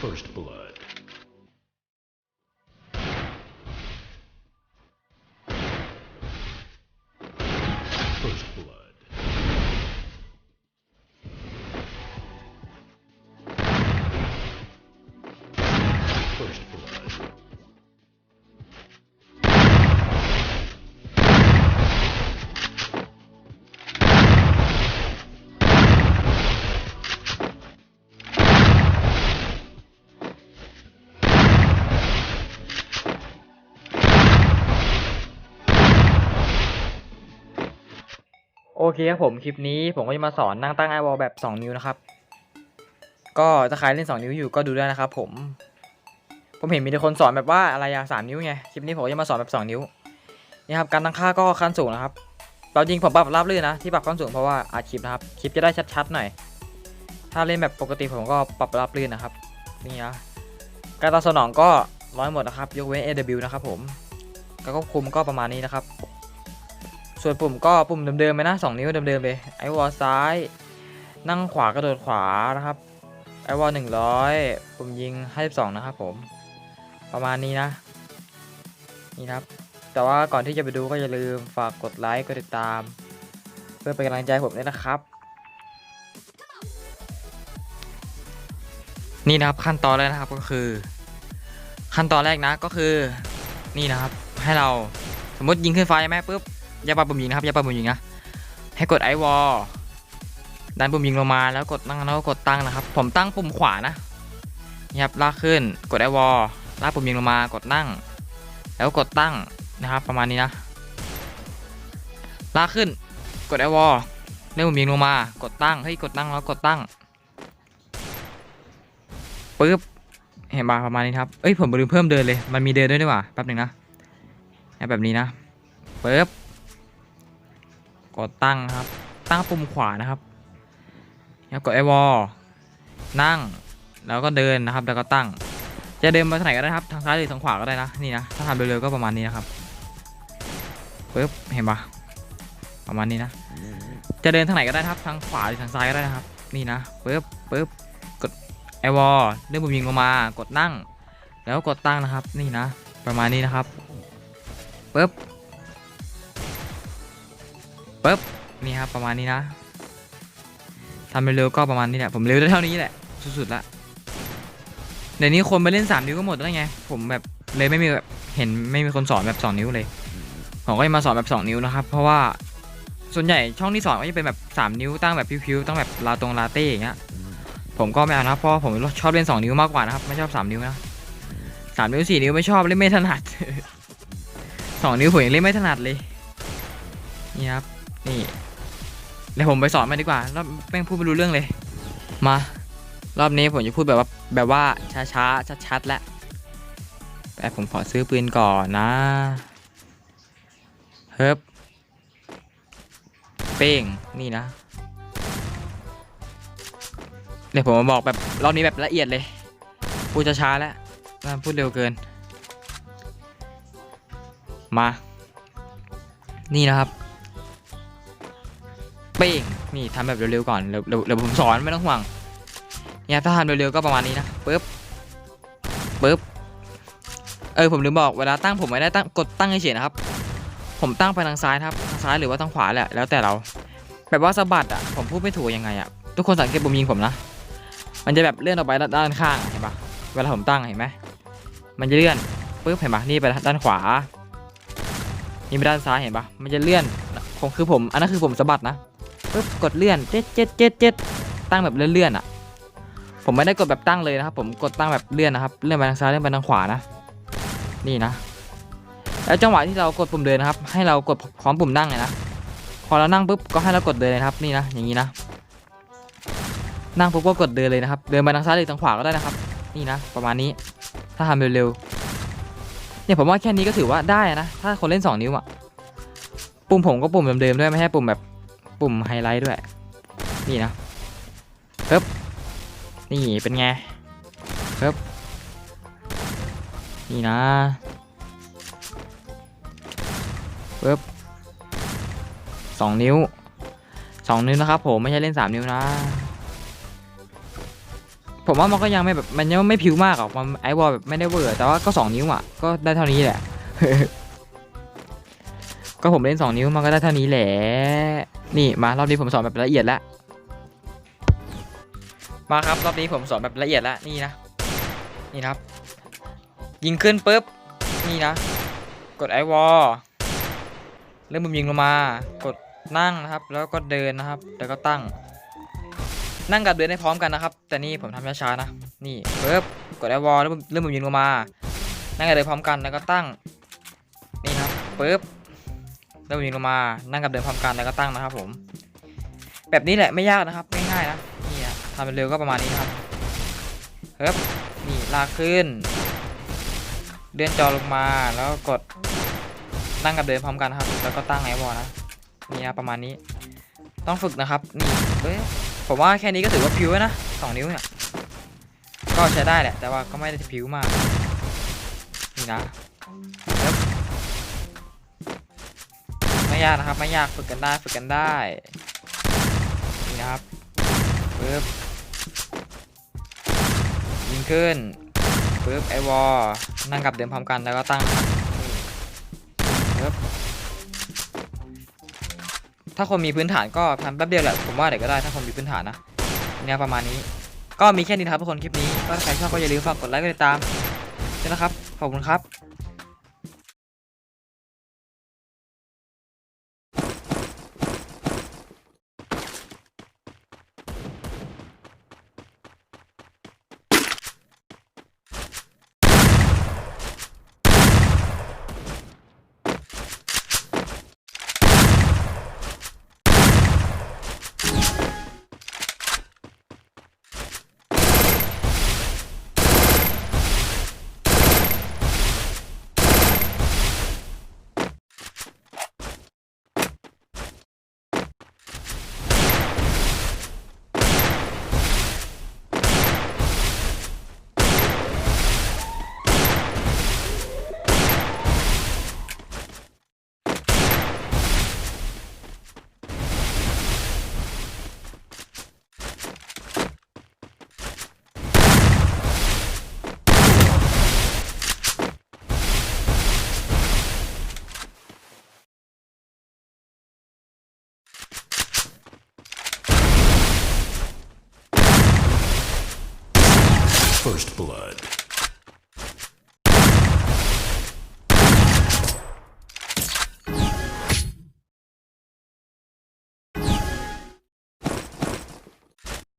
First blood. เคครับผมคลิปนี้ผมก็จะมาสอนนั่งตั้งไอวอลแบบ 2 นิ้วนะครับ ก็ถ้าใครเล่น 2 นิ้วอยู่ก็ดูได้นะครับผม ผมเห็นมีแต่คนสอนแบบว่าอะไรอะสามนิ้วไงคลิปนี้ผมจะมาสอนแบบ 2 นิ้วนี่ครับการตั้งค่าก็ขั้นสูงนะครับเราจริงผมปรับราบลื่นนะที่ปรับขั้นสูงเพราะว่าอัดคลิปนะครับคลิปจะได้ชัดๆหน่อย ถ้าเล่นแบบปกติผมก็ปรับราบลื่นนะครับนี่นะการตอบสนองก็ร้อยหมดนะครับยกเว้น AW นะครับผมการควบคุมก็ประมาณนี้นะครับ ส่วนปุ่มก็ปุ่มเดิมๆไปนะสองนิ้วเดิมๆเลยไอวอลซ้าย นั่งขวากระโดดขวานะครับไอวอลหนึ่งร้อยปุ่มยิงห้าสิบสองนะครับผมประมาณนี้นะนี่ครับ แต่ว่าก่อนที่จะไปดูก็อย่าลืมฝากกดไลค์กดติดตาม เพื่อเป็นกำลังใจผมด้วยนะครับ นี่นะครับขั้นตอนแรกนะครับก็คือ ขั้นตอนแรกนะก็คือนี่นะครับให้เราสมมติยิงขึ้นฟ้าใช่ไหมปุ๊บ อย่าปรับปุ่มยิงนะครับอย่าปรับปุ่มยิงนะให้กดไอวอลดันปุ่มยิงลงมาแล้วกดตั้งแล้วกดตั้งนะครับ ผมตั้งปุ่มขวานะนี่ครับลากขึ้นกดไอวอลลากปุ่มยิงลงมากดนั่ง แล้วกดตั้งนะครับ ประมาณนี้นะลากขึ้นกดไอวอลเลื่อนปุ่มยิงลงมากดตั้งเฮ้ยกดตั้งแล้วกดตั้งปึ๊บเห็นบาประมาณนี้ครับ เอ้ยผมลืมเพิ่มเดินเลย มันมีเดินด้วยนี่หว่าแป๊บหนึ่งนะแบบนี้นะปึ๊บ กดตั้งครับ ตั้งปุ่มขวานะครับแล้วกดไอวอลนั่ง แล้วก็เดินนะครับ แล้วก็ตั้ง จะเดินมาทางไหนก็ได้ครับ ทางซ้ายหรือทางขวาก็ได้นะ นี่นะ ถ้าทำเร็วๆก็ประมาณนี้นะครับปึ๊บ เห็นปะประมาณนี้นะ จะเดินทางไหนก็ได้ครับ ทางขวาหรือทางซ้ายก็ได้นะครับ นี่นะปึ๊บปึ๊บ กดไอวอลเลื่อนปุ่มยิงลงมา กดนั่ง แล้วกดตั้งนะครับ นี่นะ ประมาณนี้นะครับปึ๊บ ปึ๊บนี่ครับประมาณนี้นะทำเร็วๆก็ประมาณนี้แหละผมเร็วได้เท่านี้แหละสุดๆละเดี๋ยวนี้คนไปเล่น3นิ้วก็หมดแล้วไงผมแบบเลยไม่มีแบบเห็นไม่มีคนสอนแบบ2นิ้วเลยผมก็จะมาสอนแบบ2นิ้วนะครับ เพราะว่าส่วนใหญ่ช่องที่สอนก็จะเป็นแบบ3นิ้วตั้งแบบพิวๆตั้งแบบลาตรงลาเต้อย่างเงี้ยผมก็ไม่เอานะเพราะผมชอบเล่น2นิ้วมากกว่านะครับไม่ชอบ3นิ้วนะสามนิ้วสี่นิ้วไม่ชอบเล่นไม่ถนัดสองนิ้วผมยังเล่นไม่ถนัดเลยนี่ครับ นี่เดี๋ยวผมไปสอนมาดีกว่าแล้วแม่งพูดไม่รู้เรื่องเลย มา รอบนี้ผมจะพูดแบบว่าแบบว่าช้าๆชัดๆแล้วแต่ผมขอซื้อปืนก่อนนะเฮิบเป้งนี่นะเดี๋ยวผมมาบอกแบบรอบนี้แบบละเอียดเลย พูดช้าๆแล้วพูดเร็วเกิน มา นี่นะครับ เป้งนี่ทำแบบเร็วๆก่อนเดี๋ยวเดี๋ยวผมสอนไม่ต้องห่วงเนี่ยถ้าทำเร็วๆก็ประมาณนี้นะปึ๊บปึ๊บเออผมลืมบอกเวลาตั้งผมไม่ได้ตั้งกดตั้งเฉยๆนะครับ ผมตั้งไปทางซ้ายครับทางซ้ายหรือว่าทางขวาแหละแล้วแต่เรา แบบว่าสะบัดอะผมพูดไม่ถูกยังไงอะทุกคนสังเกตปุ่มยิงผมนะมันจะแบบเลื่อนออกไปด้านข้างเห็นปะเวลาผมตั้งเห็นไหมมันจะเลื่อนปึ๊บเห็นปะนี่ไปด้านขวานี่ไปด้านซ้ายเห็นปะมันจะเลื่อนผมคือผมอันนั้นคือผมสะบัดนะ ปึ๊บกดเลื่อนเจ็ดเจ็ดเจ็ดเจ็ดตั้งแบบเลื่อนๆอะ ผมไม่ได้กดแบบตั้งเลยนะครับ ผมกดตั้งแบบเลื่อนนะครับ เลื่อนไปทางซ้ายเลื่อนไปทางขวานะ นี่นะ แล้วจังหวะที่เรากดปุ่มเดินนะครับ ให้เรากดพร้อมปุ่มนั่งเลยนะ พอเรานั่งปุ๊บก็ให้เรากดเดินเลยครับ นี่นะ อย่างนี้นะ นั่งปุ๊บก็กดเดินเลยนะครับ เดินไปทางซ้ายหรือทางขวาก็ได้นะครับ นี่นะ ประมาณนี้ ถ้าทำเร็วๆ เนี่ยผมว่าแค่นี้ก็ถือว่าได้นะ ถ้าคนเล่น 2 นิ้วอะปุ่มผมก็ปุ่มเดิมๆด้วยไม่ใช่ปุ่มแบบ ปุ่มไฮไลท์ด้วย นี่นะปึ๊บนี่เป็นไงปึ๊บนี่นะปึ๊บสองนิ้วสองนิ้วนะครับผมไม่ใช่เล่นสามนิ้วนะ ผมว่ามันก็ยังไม่แบบมันยังไม่ผิวมากหรอกมันไอวอลแบบไม่ได้เวอร์แต่ว่าก็สองนิ้วอะก็ได้เท่านี้แหละก็ผมเล่นสองนิ้วมันก็ได้เท่านี้แหละ นี่มารอบนี้ผมสอนแบบละเอียดแล้วมาครับรอบนี้ผมสอนแบบละเอียดแล้วนี่นะนี่นะครับ ยิงขึ้นปุ๊บนี่นะ กดไอวอลเริ่มมุมยิงลงมา กดนั่งนะครับ แล้วก็เดินนะครับ แล้วก็ตั้ง นั่งกับเดินได้พร้อมกันนะครับ แต่นี่ผมทำช้าๆนะนี่ปุ๊บกดไอวอลเริ่มมุมยิงลงมา นั่งกับเดินพร้อมกันแล้วก็ตั้งนี่นะครับปุ๊บ เริ่มมุมยิงลงมานั่งกับเดินพร้อมกันแล้วก็ตั้งนะครับผม แบบนี้แหละไม่ยากนะครับง่ายๆนะนี่นะทำเร็วก็ประมาณนี้ครับเฮ้บนี่ลากขึ้น เลื่อนจอลงมาแล้วกดนั่งกับเดินพร้อมกันครับ แล้วก็ตั้งไอวอลนะนี่นะประมาณนี้ ต้องฝึกนะครับนี่เอ้ยผมว่าแค่นี้ก็ถือว่าพิ้วนะสองนิ้วเนี่ยก็ใช้ได้แหละ แต่ว่าก็ไม่ได้พิวมากนี่นะ ไม่ยากนะครับ ไม่ยากฝึกกันได้ฝึกกันได้นี่นะครับปึ๊บยิงขึ้นปึ๊บไอวอลนั่งกับเดิมพร้อมกันแล้วก็ตั้งปึ๊บถ้าคนมีพื้นฐานก็ทำแป๊บเดียวแหละผมว่าเดี๋ยวก็ได้ถ้าคนมีพื้นฐานนะเนี่ยประมาณนี้ก็มีแค่นี้นะครับทุกคนคลิปนี้ก็ถ้าใครชอบก็อย่าลืมฝากกดไลค์กดติดตามด้วยนะครับขอบคุณครับ First Blood.